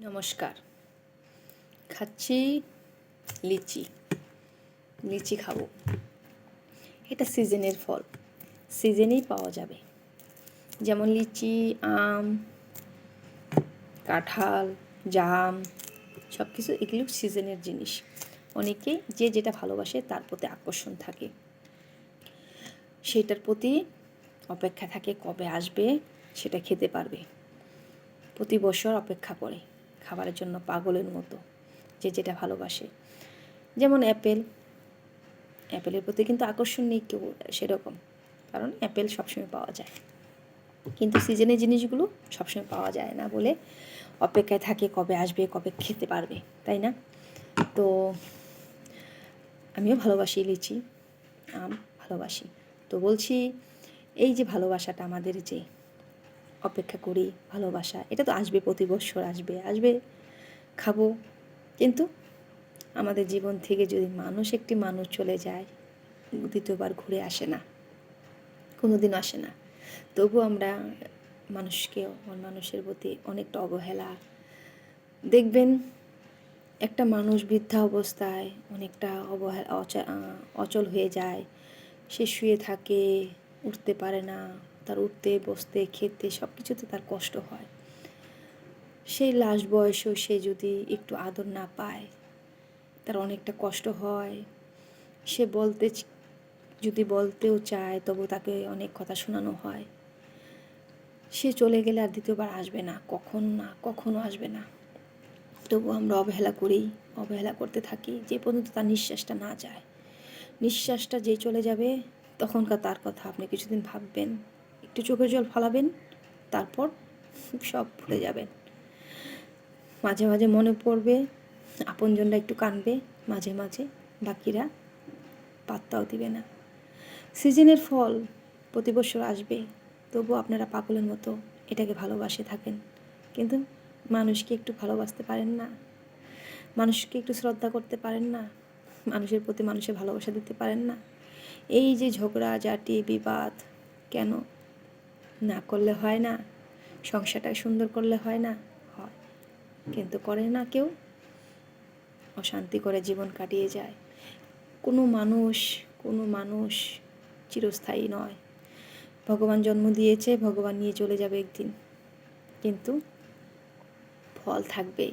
নমস্কার। খাচ্ছি লিচি। লিচি খাব। এটা সিজনের ফল। সিজনেই পাওয়া যাবে। যেমন লিচি, আম, কাঁঠাল, জাম সব কিছু এগুলো সিজনের জিনিস। অনেকে যে যেটা ভালোবাসে তার প্রতি আকর্ষণ থাকে। সেটার প্রতি অপেক্ষা থাকে কবে আসবে সেটা খেতে পারবে। প্রতি বছর অপেক্ষা করে। খাবারের জন্য পাগলের মতো, যে যেটা ভালোবাসে। যেমন অ্যাপেল, অ্যাপেলের প্রতি কিন্তু আকর্ষণ নেই কেউ সেরকম, কারণ অ্যাপেল সবসময় পাওয়া যায়। কিন্তু সিজনের জিনিসগুলো সবসময় পাওয়া যায় না বলে অপেক্ষায় থাকে কবে আসবে, কবে খেতে পারবে, তাই না? তো আমিও ভালোবাসি লিচি, আম ভালোবাসি। তো বলছি, এই যে ভালোবাসাটা আমাদের যে অপেক্ষা করি, ভালোবাসা। এটা তো আসবে, প্রতি বছর আসবে। আসবে, খাব। কিন্তু আমাদের জীবন থেকে যদি মানুষ একটি মানুষ চলে যায়, দ্বিতীয়বার ঘুরে আসে না কোনো দিন আসে না। তবু আমরা মানুষকে মানুষের প্রতি অনেকটা অবহেলা। দেখবেন, একটা মানুষ বৃদ্ধা অবস্থায় অনেকটা অবহেলা অচল হয়ে যায়। সে শুয়ে থাকে, উঠতে পারে না। তার উঠতে, বসতে, খেতে সব কিছুতে তার কষ্ট হয়। সেই লাশ বয়সেও সে যদি একটু আদর না পায়, তার অনেকটা কষ্ট হয়। সে বলতে যদি বলতেও চায়, তবু তাকে অনেক কথা শোনানো হয়। সে চলে গেলে আর দ্বিতীয়বার আসবে না, কখন না কখনও আসবে না। তবু আমরা অবহেলা করি, অবহেলা করতে থাকি, যে পর্যন্ত তার নিঃশ্বাসটা না যায়। নিঃশ্বাসটা যে চলে যাবে, তখনকার তার কথা আপনি কিছুদিন ভাববেন। একটু চোখের জল ফালাবেন, তারপর সব ভুলে যাবেন মাঝে মাঝে মনে পড়বে, আপনজনরা একটু কানবে, মাঝে মাঝে বাকিরা পাত্তাও দিবে না। সিজনের ফল প্রতি বছর আসবে, তবু আপনারা পাগলের মতো এটাকে ভালোবাসে থাকেন। কিন্তু মানুষকে একটু ভালোবাসতে পারেন না। মানুষকে একটু শ্রদ্ধা করতে পারেন না। মানুষের প্রতি মানুষের ভালোবাসা দিতে পারেন না। এই যে ঝগড়া জাটি বিবাদ, কেন না করলে হয় না, সংসারটা সুন্দর করলে হয় না, হয়। কিন্তু করে না কেউ। অশান্তি করে জীবন কাটিয়ে যায়। কোনো মানুষ কোনো মানুষ চিরস্থায়ী নয়। ভগবান জন্ম দিয়েছে, ভগবান নিয়ে চলে যাবে একদিন। কিন্তু ফল থাকবে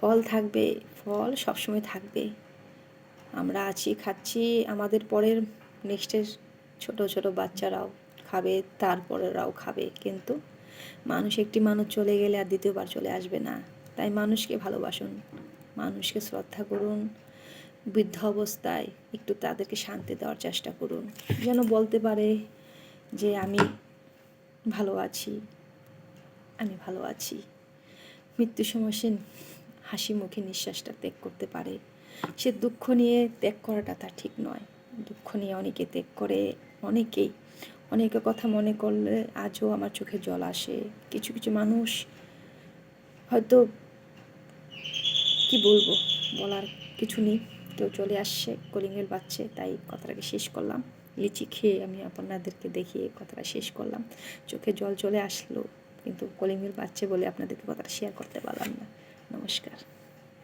ফল থাকবে, ফল সবসময় থাকবে। আমরা আছি, খাচ্ছি, আমাদের পরের নেক্সটের ছোট ছোট বাচ্চারাও। খাবে তারপরেরাও খাবে। কিন্তু মানুষ একটি মানুষ চলে গেলে আর দ্বিতীয়বার চলে আসবে না। তাই মানুষকে ভালোবাসুন। মানুষকে শ্রদ্ধা করুন। বৃদ্ধ অবস্থায় একটু তাদেরকে শান্তি দেওয়ার চেষ্টা করুন। যেন বলতে পারে যে, আমি ভালো আছি। আমি ভালো আছি। মৃত্যুর সময় সে হাসি মুখে নিঃশ্বাসটা ত্যাগ করতে পারে। সে দুঃখ নিয়ে ত্যাগ করাটা তার ঠিক নয়। দুঃখ নিয়ে অনেকে ত্যাগ করে, অনেকেই অনেকে কথা মনে করলে আজও আমার চোখে জল আসে। কিছু কিছু মানুষ হয়তো কি বলব, বলার কিছু নেই। কেউ চলে আসছে, কলিংয়ের বাচ্চে তাই কথাটাকে শেষ করলাম। লিচি খেয়ে আমি আপনাদেরকে দেখিয়ে কথাটা শেষ করলাম। চোখে জল চলে আসলো, কিন্তু কলিংয়ের বাচ্চে বলে আপনাদেরকে কথাটা শেয়ার করতে পারলাম না। নমস্কার।